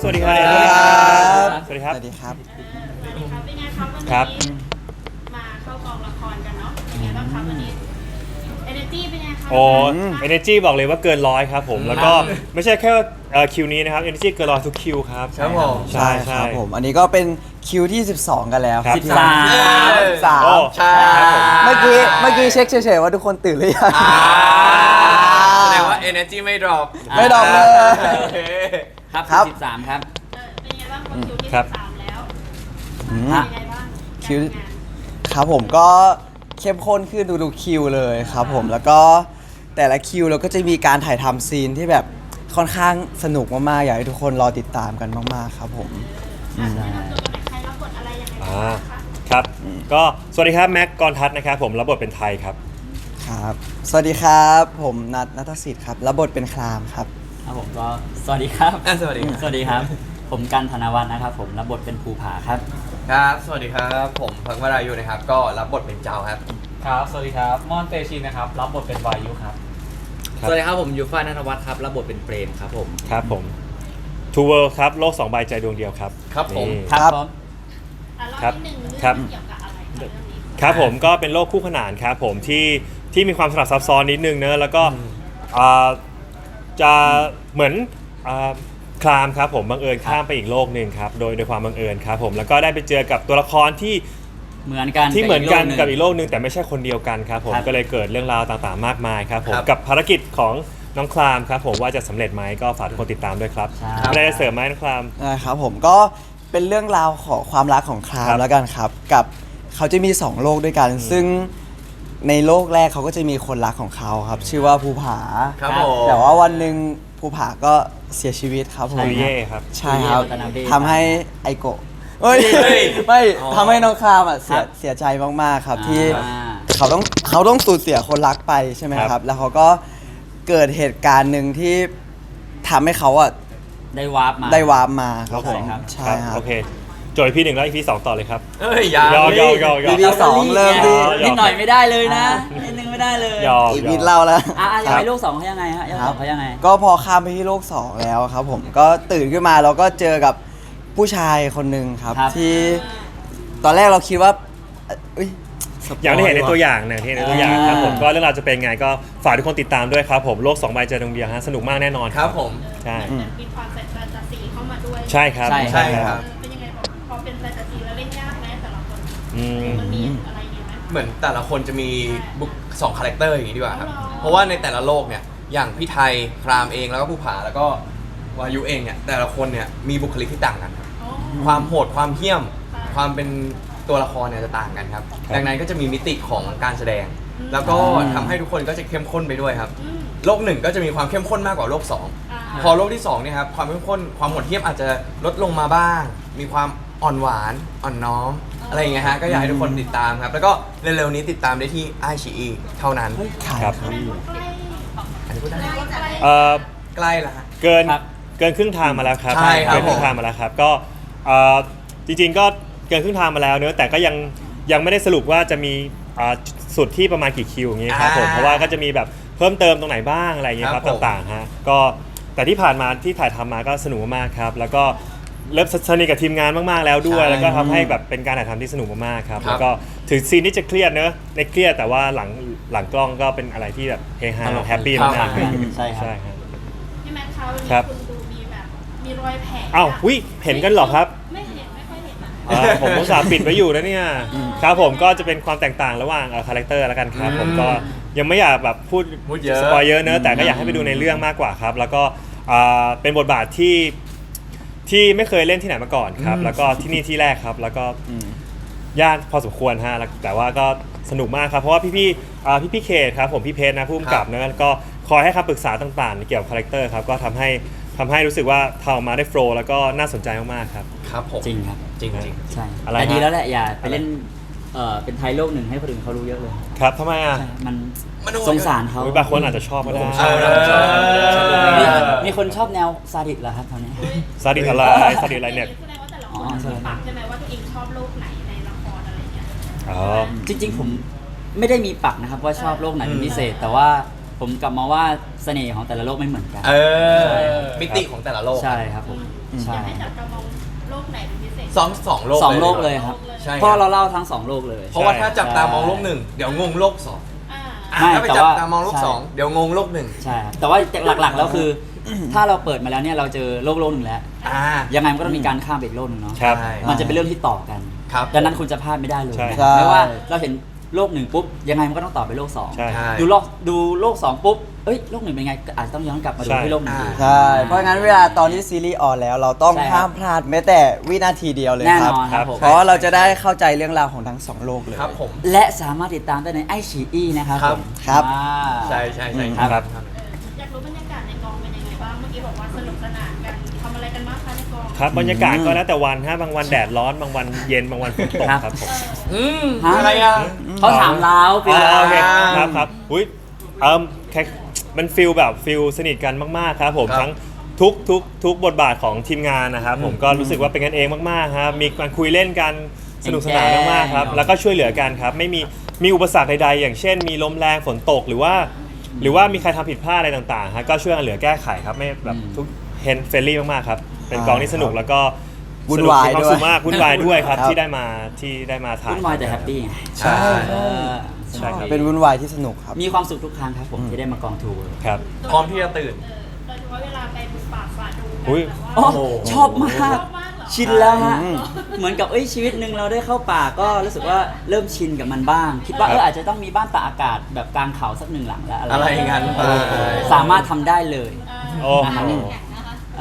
สวัสดีครับสวัสดีครับสวัสดีครับ สวัสดีครับ สวัสดีครับ เป็นไงครับวันครับ นี้มาเข้ากองละครกันเนาะเป็นไงบ้างครับวันนี้ energy เป็นไงครับโอ้ energy บอกเลยว่าเกินร้อยครับผม แล้วก็ไม่ใช่แค่เอ่อคิวนี้นะครับ energy เกินร้อยทุกคิวครับ ครับผมใช่คใช่ รับผม อันนี้ก็เป็นคิวที่ 12 กันแล้วครับที่สามสามโอ้ใช่ ครับผม เมื่อกี้เมื่อกี้เช็คเฉยๆว่าทุกคนตื่นหรือยังแสดงว่า energy ไม่ drop ไม่ดรอปเลย โอเค ครับครับ สิบสามครับ เออเป็นไงบ้างคนคิวที่ครับสามแล้วอืม เป็นไงบ้างคิว การทำงานครับผมก็เข้มข้นขึ้นดูๆคิวเลยครับผมแล้วก็แต่ละคิวเราก็จะมีการถ่ายทำซีนที่แบบค่อนข้างสนุกมากๆ อยากให้ทุกคนรอติดตามกันมากๆครับผม อะแนะนำตัวกันหน่อยใครรับบทอะไรยังไงบ้างอ่าคะครับ ก็สวัสดีครับแม็กกรทัศน์นะครับผมรับบทเป็นไทยครับ ครับ สวัสดีครับ ผมนัทนัทสิทธิ์ครับรับบทเป็นครามครับ ครับผมก็สวัสดีครับอะสวัสดีครับ สวัสดีครับ ผมกันธนวัฒน์นะครับผมรับบทเป็นภูผาครับ ครับ สวัสดีครับ ผมพังวรายุนะครับ ก็รับบทเป็นเจ้าครับ ครับ สวัสดีครับ มอนเตชินนะครับ รับบทเป็นวายุครับ ครับ สวัสดีครับผมยูฟ่านันทวัฒน์ครับ รับบทเป็นเปรมครับผม ครับผม Two World ครับ โลกสองใบใจดวงเดียวครับครับผม นี่ ครับ ผม อะเล่าครับนิดนึงเรื่องครับเกี่ยวกับอะไรคะเรื่องนี้ ครับผมก็เป็นโลกคู่ขนานครับผมที่ที่มีความสลับซับซ้อนนิดนึงเนอะแล้วก็อ่า จะเหมือนอ่าคลามครับผมบังเอิญข้ามไปอีกโลกหนึ่งครับโดยโดยความบังเอิญครับผมแล้วก็ได้ไปเจอกับตัวละครที่ เหมือนกันที่เหมือนกันโลกับหอีงกโลกหนึ่งแต่ไม่ใช่คนเดียวกันครับผมครับก็เลยเกิดเรื่องราวต่างๆ มากมายครับผมครับกับภารกิจของน้องคลามครับผมว่าจะสำเร็จไหมก็ฝากทุกคนติดตามด้วยครับใช่ ไม่ได้จะเสริมไหมน้องคลาม นะครับผมก็เป็นเรื่องราวของความรักของครามครับแล้วกันครับ กับเขาจะมี 2 โลกด้วยกัน ซึ่ง ในโลกแรกเขาก็จะมีคนรักของเขาครับ ชื่อว่าภูผา ครับผม แต่ว่าวันหนึ่งภูผาก็เสียชีวิตครับผมคุยเย่ครับ ใช่ครับคุยเย่วัตนาเบศทำให้ไอโกะเอ้ยเฮ้ยไม่อ๋อทำให้น้องครามอะเสีคยรับเสียใจมากๆครับที่อ่าเขาต้องเขาต้องสูญเสียคนรักไปใช่ไหมครับครับ แล้วเขาก็เกิดเหตุการณ์หนึ่งที่ทำให้เขาอะได้วาร์ปมาได้วาร์ปมาครับผมครับใช่ครับครับโอเคโจยพี่หนึ่งแล้วอีพีสองต่อเลยครับ เอ้ยอยายอมยอมยอมยอม EP สองเริ่มที่ยอมนิดหน่อยไม่ได้เลยนะนิดนึงไม่ได้เลยยอมอีกยนิอดมเล่าแล้ว อะอะยังครัไงบลูกสองเขายังไงฮะยังสองเขายังไง ก็พอข้ามไปที่โลก2แล้วครับผมก็ตื่นขึ้นมาเราก็เจอกับผู้ชายคนหนึ่งครับ ครับ ที่ตอนแรกเราคิดว่าเอ้ยสปอย่างที่เห็นในะตัวอย่างนะที่เห็นในตัวอย่างครับผมอ่าก็เรื่องราวจะเป็นไงก็ฝากทุกคนติดตามด้วยครับผมโลกสองใบใจดวงเดียวฮะสนุกมากแน่นอนครับผม ใช่ อืมมีความแฟนตาซีเข้ามาด้วย ใช่ครับ ใช่ ใช่ครับ เออ เป็นยังไงบอกพอเป็นแฟนตาซีแล้วเล่นยากไหมแต่ละคน อืม มันมีอะไรยังไงไหม เหมือนแต่ละคนจะมีบุคสองคาแรคเตอร์อย่างนี้ดีกว่าครับ อ๋อเพราะว่าในแต่ละโลกเนี่ย อย่างพี่ไทยครามเองแล้วก็ภูผาแล้วก็วายุเองเนี่ย แต่ละคนเนี่ยมีบุคลิกที่ต่างกันครับอ๋อ ความโหดความเหี้ยมค่ะความเป็นตัวละครเนี่ยจะต่างกันครับ ครับ ดังนั้นก็จะมีมิติของการแสดงแล้วก็อืมทำให้ทุกคนก็จะเข้มข้นไปด้วยครับ อืมโลกหนึ่งก็จะมีความเข้มข้นมากกว่าโลกสอง อ่า พอโลกที่สองเนี่ยครับความเข้มข้นความโหดเหี้ยมอาจจะลดลงมาบ้าง มีความ อ่อนหวานอ่อนน้อมอะไรอย่างเงี้ยฮะก็อยากให้ทุกคนติดตามครับแล้วก็เร็วๆนี้ติดตามได้ที่ไอชีอีเท่านั้นครับใกล้ใกล้อันนี้พูดได้ไหมใกล้เอ่อใกล้แล้วฮะ เกินครับเกินครึ่งทางมาแล้วครับใช่ครับเกินครึ่งทางมาแล้วครับก็เอ่อจริงๆก็เกินครึ่งทางมาแล้วเนอะแต่ก็ยังยังไม่ได้สรุปว่าจะมีอ่าสุดที่ประมาณกี่คิวอย่างงี้ครับผมอ่าเพราะว่าก็จะมีแบบเพิ่มเติมตรงไหนบ้างอะไรอย่างเงี้ยครับครับผม ต่างๆฮะก็แต่ที่ผ่านมาที่ถ่ายทำมาก็สนุกมากๆครับ แล้วก็ เริ่มสนิทกับทีมงานมากๆแล้วด้วย ใช่แล้วก็ทำให้แบบเป็นการถ่ายทำที่สนุกมากๆครับ ครับ แล้วก็ถึงซีนที่จะเครียดเนอะในเครียดแต่ว่าหลังหลังกล้องก็เป็นอะไรที่แบบเฮฮาแฮปปี้มากๆใช่ครับใช่ครับ พี่แม็กซ์คะวันนี้ครับคุณดูมีแบบมีรอยแผลอ้าววิเห็นกันเหรอครับ ไม่เห็นไม่ค่อยเห็นอะอ่าผมอุตส่าห์ปิดไว้อยู่นะเนี่ยครับผมก็จะเป็นความแตกต่างระหว่างคาแรคเตอร์แล้วกันครับอืมผมก็ยังไม่อยากแบบพูดพูดเยอะสปอยเยอะเนอะแต่ก็อยากให้ไปดูในเรื่องมากกว่าครับ แล้วก็อ่าเป็นบทบาทที่ ที่ไม่เคยเล่นที่ไหนมาก่อนครับ แล้วก็ที่นี่ที่แรกครับ แล้วก็ยากพอสมควรฮะแล้วแต่ว่าก็สนุกมากครับเพราะว่าพี่ๆอ่าพี่พี่เคครับผมพี่เพชรนะผู้กำกับเนอะก็คอยให้คำปรึกษาต่างๆ เกี่ยวกับคาแรคเตอร์ครับก็ทำให้ทำให้รู้สึกว่าทำออกมาได้โฟล์แล้วก็น่าสนใจมากๆครับ ครับผมจริงครับ จริงจริงใช่อะไรแต่ดีฮะแล้วแหละอย่าไปเล่น เอ่อเป็นไทยโลกหนึ่งให้คนอื่นเขารู้เยอะเลยครับทำไมอะใช่มันมันโหด สงสารเขาอุ๊ยบางคนอาจจะชอบก็ได้เออ มีมีคนชอบแนวซาดิสเหรอครับตอนนี้ ซาดิสอะไรซาดิสอะไรเนี่ยแสดงว่าแต่ละคอ๋อนใช่ปักใช่ไหมว่าตัวเองชอบโลกไหนในละครอะไรอย่างเงี้ย อ๋อ จริงๆผมไม่ได้มีปักนะครับว่าชอบโลกไหนเป็นพิเศษ แต่ว่าผมกลับมาว่าเสน่ห์ของแต่ละโลกไม่เหมือนกัน เออ มิติของแต่ละโลก ใช่ครับผมอืใช่อยากให้จับตามอง โลกไหนเป็นพิเศษสองสองโลกสองโลกเลยครับ ใช่คเพราะรับเราเล่าทั้งสองโลกเลย เพราะว่าถ้าจับตามองโลกหนึ่งเดี๋ยวงงโลกสองอ่าอะไม่ถ้าไปแต่จับว่า ตามองโลกใช่สองเดี๋ยวงงโลกหนึ่งใช่ครับแต่ว่าหลักๆแล้วคือ ถ้าเราเปิดมาแล้วเนี่ยเราเจอโลกโลกหนึ่งแล้ว อ่า ยังไงมันก็ต้องมีการข้ามไปอีกโลกหนึ่งเนาะครับ ใช่ มันจะเป็นเรื่องที่ต่อกัน ครับ ดังนั้นคุณจะพลาดไม่ได้เลยใช่ใช่ไม่ว่าเราเห็น โลกหนึ่งปุ๊บยังไงมันก็ต้องต่อไปโลกสองใช่ใช่ ดูโลกดูโลกสองปุ๊บเอ้ยโลกหนึ่งเป็นไงก็อาจจะต้องย้อนกลับมาดูใช่ ที่โลกหนึ่งอีกใช่ เพราะงั้นเวลาตอนที่ซีรีส์ออนแล้ว เราต้องใช่ครับ ห้ามพลาดแม้แต่วินาทีเดียวเลยแน่คนรับ อนครับผม เพราะว่าเราจะได้เข้าใจเรื่องราวของทั้งสองโลกเลย ครับผม และสามารถติดตามได้ในไอชีอีนะครับครับ ผมครับ อ่า ใช่ใช่ใช่ ครับ คะในกองครับบรรยากาศก็แล้วแต่วันฮะบางวันแดดร้อนบางวันเย็นบางวันฝนตกครับครับผมอืมฮะอะไรอะเขาถามเราเป็นอ่าเราโอเคครับครับอุ้ยเอ่มแค่มันฟิลแบบฟิลสนิทกันมากๆครับผมครับทั้งทุกทุกทุกบทบาทของทีมงานนะครับผมก็รู้สึกว่าเป็นกันเองมากๆครับมีการคุยเล่นกันสนุกสนานมากๆครับ แล้วก็ช่วยเหลือกันครับ ไม่มีมีอุปสรรคใดๆ อย่างเช่น มีลมแรงฝนตกหรือว่า หรือว่ามีใครทำผิดพลาดอะไรต่างๆฮะก็ช่วยกันเหลือแก้ไขครับไม่แบบทุกเฮนเฟรนลี่มากๆครับ เป็นกองที่สนุกแล้วก็วุ่นวายสกมีความด้วยสุขมากวุ่นวายด้วยครับครับ ที่ได้มาที่ได้มาถ่าย วุ่นวายแต่แฮปปี้ไงใช่ เออใช่ครับ เป็นวุ่นวายที่สนุกครับ มีความสุขทุกครั้งครับผมที่ได้มากองทัวร์ครับ พร้อมที่จะตื่น เออโดยเฉพาะเวลาไปบุกป่าฝ่าดงกันอุ๊ย แบบว่าโอ้โอ้ชอบมากชอบมากเหรอชินแล้วฮะ อืม เหมือนกับเอ้ยชีวิตหนึ่งเราได้เข้าป่าก็รู้สึกว่าเริ่มชินกับมันบ้าง คิดว่าครับเอออาจจะต้องมีบ้านตากอากาศแบบกลางเขาสักหนึ่งหลังแล้วอะไรอะไรอย่างนั้นไป สามารถทำได้เลย โอ้โห นะครับ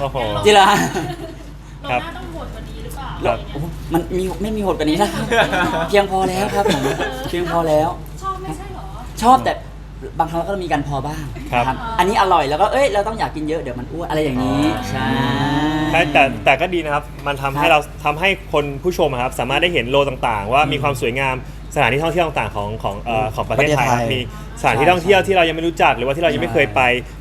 โอ้โห จิระเราครับ น่าต้องโหวตกว่านี้หรือเปล่าครับอะไรโอ้เงี้ยโหมันมีไม่มีโหดกว่านี้นะครับเพียงพอแล้วครับผมเพียงพอแล้ว ชอบไม่ใช่เหรอ ชอบแต่บางครั้งก็มีการพอบ้างครับ นะอันนี้อร่อยแล้วก็เอ้ยเราต้องอยากกินเยอะเดี๋ยวมันอ้วนอะไรอย่างนี้ใช่ ใช่แต่แต่ก็ดีนะครับ มันทำให้ครับเราทำให้คนผู้ชมอะครับ สามารถได้เห็นโลต่างๆ ว่ามีความสวยงามสถานที่ท่องเที่ยวต่างๆ ของของเอ่อของประเทศไทยประเทศไทยครับมี สถานที่ท่องเที่ยวที่เรายังไม่รู้จักหรือว่าที่เรายังไม่เคยไป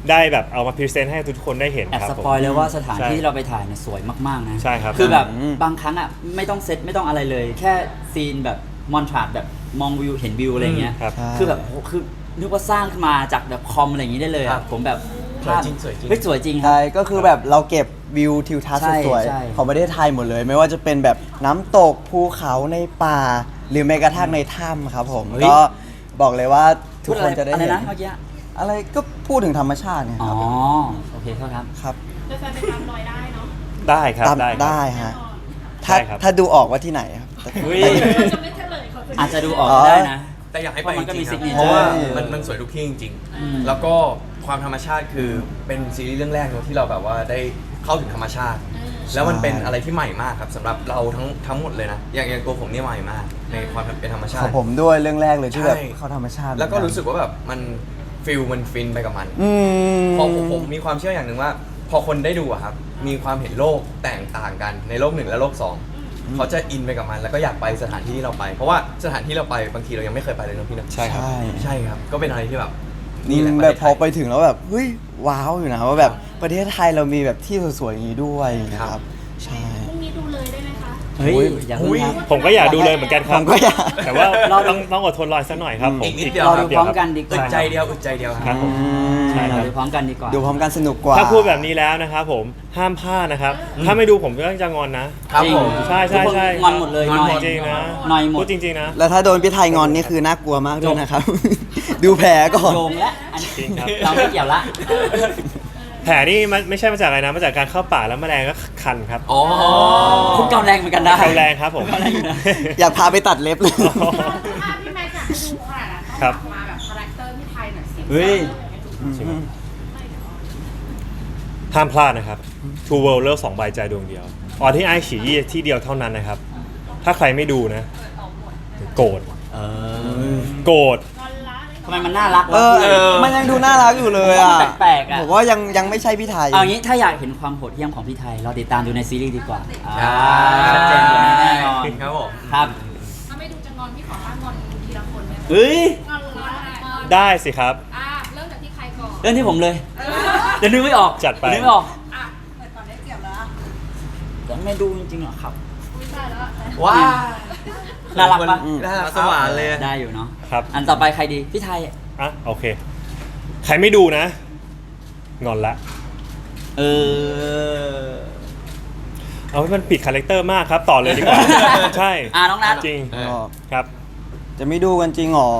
ได้แบบเอามาพรีเซนต์ให้ทุกคนได้เห็นแอบครับสผมปอยเลยว่าสถานใช่ที่ที่เราไปถ่ายเนี่ยสวยมากๆนะใช่ครับคือแบบอืม บางครั้งอะไม่ต้องเซตไม่ต้องอะไรเลย แค่ซีนแบบมอนทราดแบบมองวิวเห็นวิวอะไรเงี้ยครับใช่คือแบบโหคือนึกว่าสร้างขึ้นมาจากแบบคอมอะไรอย่างนี้ได้เลยครัอะบผมแบบสวยจริงสวยจริง เฮ้ยสวยจริงครัใช่บ ก็คือแบบเราเก็บวิวทิวทัศน์ใช่สวยใช่ ๆของประเทศไทยหมดเลย ไม่ว่าจะเป็นแบบน้ำตกภูเขาในป่า หรือแม้กระทั่งในถ้ำครับผมเฮ้ยก็บอกเลยว่า ทุกคนจะได้อะไรเห็นนะเมื่อกี้อะไรก็พูดถึงธรรมชาติไงอ๋คอรับโอเคครับ ครับแฟนๆไปตามรอยได้เนาะได้ครับตามได้ครับ ได้แน่ฮะนอนถ้าได้ครับ ถ้าดูออกว่าที่ไหนครับแต่เฮ้ยแต่จะไม่เฉลยเขาจะอาจจะดูออกอ๋อได้นะ แต่อยากให้ไปเพราะมันก็จริงๆมีครับ signature เพราะว่าใช่มันมันสวยทุกที่จริง อืม ๆ แล้วก็ความธรรมชาติคือเป็นซีรีส์เรื่องแรกเนอะที่เราแบบว่าได้เข้าถึงธรรมชาติ แล้วมันเป็นอะไรที่ใหม่มากครับสำหรับเราทั้งทั้งหมดเลยนะ อย่างอย่างตัวผมเนี่ยใหม่มาก ในความเป็นธรรมชาขอติ งผมด้วยเรื่องแรกเลยที่แบบใช่ เข้าธรรมชาติแล้วก็รู้สึกว่าแบบมันฟิลมันฟินไปกับมันอืม พอผมผมมีความเชื่ออย่างหนึ่งว่า พอคนได้ดูอะครับมีความเห็นโลกแตกต่างกันในโลกหนึ่งและโลกสองเขาจะอินไปกับมัน แล้วก็อยากไปสถานที่ที่เราไป เพราะว่าสถานที่เราไปบางทีเรายังไม่เคยไปเลยเนอะพี่เนอะใช่ครับใช่ใช่ครับ ก็เป็นอะไรที่แบบนี่นี่แหละแบบพอปไประเทศทยถึงแล้วแบบเฮ้ยว้าวอยู่นะว่าแบบ ประเทศไทยเรามีแบบที่สวยๆอย่างนี้ด้วยนะคครัรับบใช่ พรุ่งนี้ดูเลยได้ไหมคะ เฮ้ยอุ๊ยอย่าเพิ่งครับ ผมก็อยากดูเลยเหมือนกันครับผมก็อยาก แต่ว่าต้องต้องอดทนรอสักหน่อยครับผมอีกนิดเดียว รอคดูรับพร้อมกันดีกอึว่าดใจเดียวอึดใจเดียวคครัรับบผมใช่ครับเราดูพร้อมกันดีกว่า ดูพร้อมกันสนุกกว่า ถ้าพูดแบบนี้แล้วนะครับผมห้ามพลาดนะครับ ถ้าไม่ดูผมก็จะงอนนะ ครับผม ใช่ใช่ใช่ทุกคนงอนหมดเลยงอนหมด จริงๆนะหน่อยหมด พูดจริงๆนะ แล้วถ้าโดนพี่ไทยงอนนี่คือน่ากลัวมากด้วยนะครับ ดูแผลก่อน โยงและอันนี้จริงครับ เราไม่เกี่ยวละ แผลนี่มันไม่ใช่มาจากอะไรนะมาจากการเข้าป่าแล้วแมลงก็คันครับอ๋อคุณกำแรงเหมือนกันนะเขาแรงครับผมกำแรงอยู่นะอยากพาไปตัดเล็บเลย ถ้าพี่แม็กซ์อยากให้ดูขนาดนั้นต้องครับกลับมาแบบคาแรคเตอร์พี่ไทยหน่อยสิเฮ้ย ห้ามพลาดนะครับ Two World เลิกสองใบใจดวงเดียว ออนที่ไอฉียี่ที่เดียวเท่านั้นนะครับ ถ้าใครไม่ดูนะ โกรธเออ โกรธงอนละเลย ทำไมมันน่ารักเอวะอเออ มันยังดูน่ารักอยู่เลยอะมันแปลกๆอะผมว่ายังยังไม่ใช่พี่ไทย เอางี้ถ้าอยากเห็นความโหดเหี้ยมของพี่ไทย เราติดตามดูในซีรีส์ดีกว่าอ่าใช่ชัดเจนกว่านี้แน่นอนครับผม ครับถ้าไม่ดูจะงอนพี่ขอห้ามงอนทีละคนเลยเฮ้ยงอนละงอนได้สิครับ อะเริ่มจากที่ใครก่อนเรื่องที่ผมเลยเดี๋ยวนึกไม่ออกจัดไปนึกไม่ออกอะเปิดก่อนได้เปรียบแล้วแต่ไม่ดูจริงๆหรอกครับอุ้ยใช่แล้วว้า น่ารักปะน่ารักสว่านเลยได้อยู่เนาะครับ อันต่อไปใครดีพี่ไทยอะโอเค ใครไม่ดูนะ งอนละ เออ เอาให้มันปิดคาแรคเตอร์มากครับ ต่อเลยดีกว่า ใช่อ่าน้องนัท จริงเออ ก็ครับ จะไม่ดูกันจริงเหรอ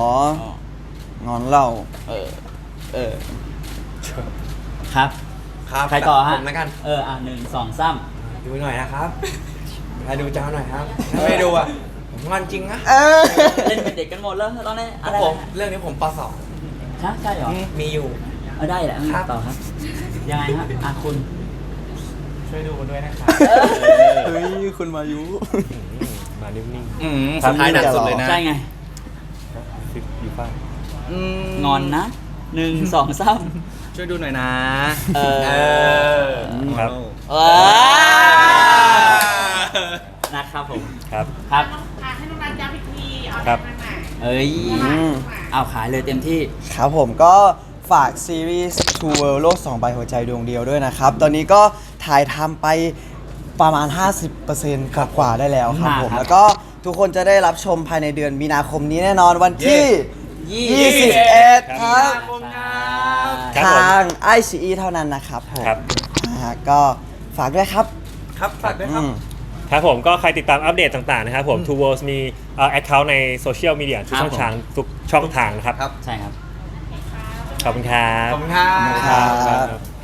งอนเรา เออ เออ ครับ ครับใครต่อฮะผมแล้วกันเออ อะหนึ่งสองสามดูหน่อยนะครับถ้าดูเจ้าหน่อยครับถ้าไม่ดูอะ ผมงอนจริงนะเออ เล่นเป็นเด็กกันหมดแล้วตอนนี้คอะรับไรผมเรื่องนี้ผมปสองฮะใช่เหรอมีอยู่ เอาได้แหละครับ ต่อครับ ยังไงฮะอะคุณ ช่วยดูกันด้วยนะครับเฮ้ยคุณมายุมานิ่งอืมครับสุดท้ายหนักสุดเลยนะ ใช่ไงๆฟิปอยู่ป้าอืมงอนนะหนึ่งสองสามช่วยดูหน่อยนะเออเออครับเออนะครับผม ครับ ครับ ครับแรงๆหน่อยเอ้ยอืม เอาขายเลยเต็มที่ ครับผมก็ฝากซีรีส์ Two World โลก2ใบหัวใจดวงเดียวด้วยนะครับ ตอนนี้ก็ถ่ายทำไปประมาณ 50%กว่ากว่าๆได้แล้วครับผมครับ แล้วก็ทุกคนจะได้รับชมภายในเดือนมีนาคมนี้แน่นอนวันที่ยี่สิบ21 ครับ ครับผม ทาง i อ e เท่านั้นนะครับผมครับ อ่าก็ฝากด้วยครับ ครับฝากด้วยครับ อืม ครับผมก็ใครติดตามอัปเดตต่างๆนะครับผม Two Worlds มีแอคเคาท์ในโซเชียลมีเดียทุกครับช่องทางทุกช่องทางนะครับ ครับ ใช่ครับ ขอบคุณครับ ขอบคุณครับครับ